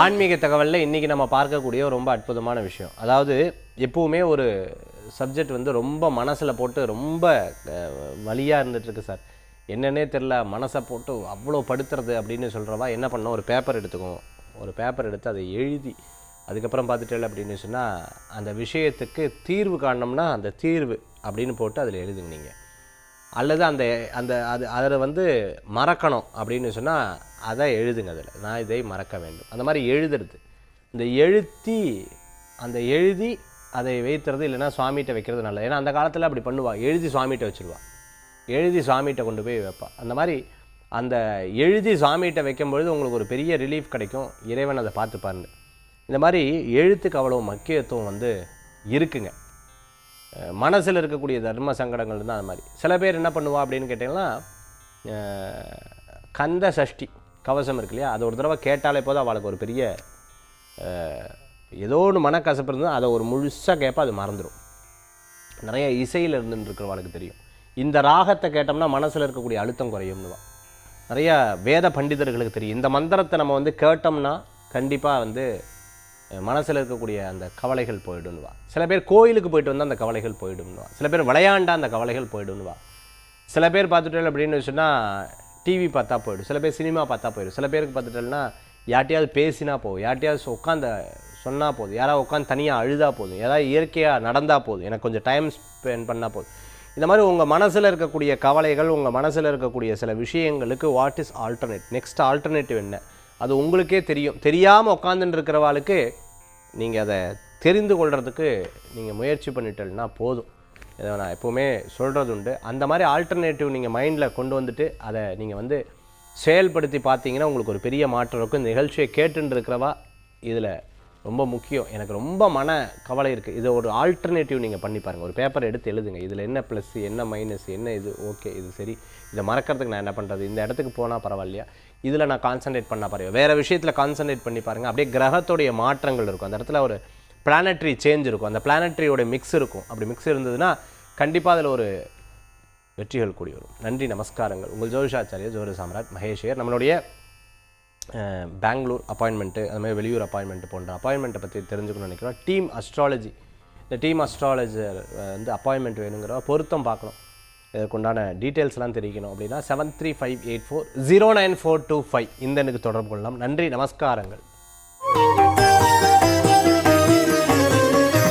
ஆன்மீக தகவலில் இன்றைக்கி நம்ம பார்க்கக்கூடிய ரொம்ப அற்புதமான விஷயம். அதாவது எப்போவுமே ஒரு சப்ஜெக்ட் வந்து ரொம்ப மனசில் போட்டு ரொம்ப வழியாக இருந்துகிட்ருக்கு சார். என்னன்னே தெரில மனசை போட்டு அவ்வளோ படுத்துறது அப்படின்னு சொல்கிறவா என்ன பண்ணோம்? ஒரு பேப்பர் எடுத்துக்குவோம். ஒரு பேப்பர் எடுத்து அதை எழுதி அதுக்கப்புறம் பார்த்துட்டேன் அப்படின்னு சொன்னால் அந்த விஷயத்துக்கு தீர்வு காணோம்னா அந்த தீர்வு அப்படின்னு போட்டு அதில் எழுதுங்க நீங்கள் அல்லது அந்த அந்த அது அதில் வந்து மறக்கணும் அப்படின்னு சொன்னால் அதை எழுதுங்க அதில். நான் இதை மறக்க வேண்டும். அந்த மாதிரி எழுதுறது. இந்த எழுத்தி அந்த எழுதி அதை வைத்துறது இல்லைன்னா சுவாமிகிட்ட வைக்கிறது நல்லது. ஏன்னா அந்த காலத்தில் அப்படி பண்ணுவாள் எழுதி சுவாமிகிட்ட வச்சுருவாள் எழுதி சுவாமிகிட்ட கொண்டு போய் வைப்பா. அந்த மாதிரி அந்த எழுதி சுவாமிகிட்ட வைக்கும்பொழுது உங்களுக்கு ஒரு பெரிய ரிலீஃப் கிடைக்கும். இறைவன் அதை பார்த்துப்பாருன்னு இந்த மாதிரி எழுத்துக்கு அவ்வளோ முக்கியத்துவம் வந்து இருக்குங்க. மனசில் இருக்கக்கூடிய தர்ம சங்கடங்கள் தான் அது மாதிரி. சில பேர் என்ன பண்ணுவா அப்படின்னு கேட்டிங்கன்னா கந்த சஷ்டி. கவசம் இருக்கு இல்லையா? அது ஒரு தடவை கேட்டாலே போதும் அவளுக்கு ஒரு பெரிய ஏதோ ஒன்று மனக்கசப்பு இருந்தால் அதை ஒரு முழுசாக கேட்பா அது மறந்துடும் நிறைய இசையில் இருந்துட்டு இருக்கிறவளுக்கு தெரியும். இந்த ராகத்தை கேட்டோம்னா மனசில் இருக்கக்கூடிய அழுத்தம் குறையும்னுவா. நிறைய வேத பண்டிதர்களுக்கு தெரியும். இந்த மந்திரத்தை நம்ம வந்து கேட்டோம்னா கண்டிப்பாக வந்து மனசில் இருக்கக்கூடிய அந்த கவலைகள் போயிடும்னுவா. சில பேர் கோயிலுக்கு போயிட்டு வந்தால் அந்த கவலைகள் போயிடும்னுவா. சில பேர் விளையாண்டா அந்த கவலைகள் போயிடும்னுவா. சில பேர் பார்த்துட்டு அப்படின்னு சொன்னால் டிவி பார்த்தா போயிடும். சில பேர் சினிமா பார்த்தா போயிடும். சில பேருக்கு பார்த்துட்டேன்னா யார்ட்டையாவது பேசினா போதும். யார்ட்டையாவது உட்காந்து சொன்னால் போதும். யாராவது உட்காந்து தனியாக அழுதா போதும். ஏதாவது இயற்கையாக நடந்தால் போதும். எனக்கு கொஞ்சம் டைம் ஸ்பெண்ட் பண்ணால் போதும். இந்த மாதிரி உங்கள் மனசில் இருக்கக்கூடிய கவலைகள் உங்கள் மனசில் இருக்கக்கூடிய சில விஷயங்களுக்கு what is alternate next alternative என்ன? அது உங்களுக்கே தெரியும். தெரியாமல் உட்காந்துட்டு இருக்கிறவாளுக்கு நீங்கள் அதை தெரிந்து கொள்கிறதுக்கு நீங்கள் முயற்சி பண்ணிட்டேன்னா போதும். இதை நான் எப்போவுமே சொல்கிறது உண்டு அந்த மாதிரி ஆல்டர்னேட்டிவ் நீங்கள் மைண்டில் கொண்டு வந்துட்டு அதை நீங்கள் வந்து செயல்படுத்தி பார்த்தீங்கன்னா உங்களுக்கு ஒரு பெரிய மாற்றம் இருக்கும். இந்த நிகழ்ச்சியை கேட்டுருக்கிறவா இருக்கிறவா இதில் ரொம்ப முக்கியம். எனக்கு ரொம்ப மன கவலை இருக்குது இதை ஒரு ஆல்டர்னேட்டிவ் நீங்கள் பண்ணி பாருங்கள் ஒரு பேப்பர் எடுத்து எழுதுங்க. இதில் என்ன ப்ளஸ் என்ன மைனஸ் என்ன இது? ஓகே இது சரி. இதை மறக்கிறதுக்கு நான் என்ன பண்ணுறது இந்த இடத்துக்கு போனால் பரவாயில்லையா? இதில் நான் கான்சன்ட்ரேட் பண்ண பாருங்கள் வேறு விஷயத்தில் கான்சன்ட்ரேட் பண்ணி பாருங்கள் அப்படியே கிரகத்துடைய மாற்றங்கள் இருக்கும். அந்த இடத்துல ஒரு பிளானட்ரி சேஞ்ச் இருக்கும். அந்த பிளானட்ரியோட மிக்ஸ் இருக்கும். அப்படி மிக்ஸ் இருந்ததுன்னா கண்டிப்பாக அதில் ஒரு வெற்றிகள் கூடி வரும். நன்றி நமஸ்காரங்கள். உங்கள் ஜோதிஷாச்சாரியர் ஜோதி சாம்ராஜ் மகேஷர் நம்மளுடைய பெங்களூர் அப்பாயின்மெண்ட்டு அது மாதிரி வெளியூர் அப்பாயின்மெண்ட்டு போன்ற அப்பாயின்மெண்ட்டை பற்றி தெரிஞ்சுக்கணும்னு நினைக்கிறோம். டீம் அஸ்ட்ராலஜி இந்த டீம் அஸ்ட்ராலஜர் வந்து அப்பாயின்மெண்ட் வேணுங்கிற பொருத்தம் பார்க்கணும். இதற்குண்டான டீட்டெயில்ஸ்லாம் தெரிவிக்கணும். அப்படின்னா seven three five eight four zero nine four two five இந்த எனக்கு தொடர்பு கொள்ளலாம். நன்றி நமஸ்காரங்கள்.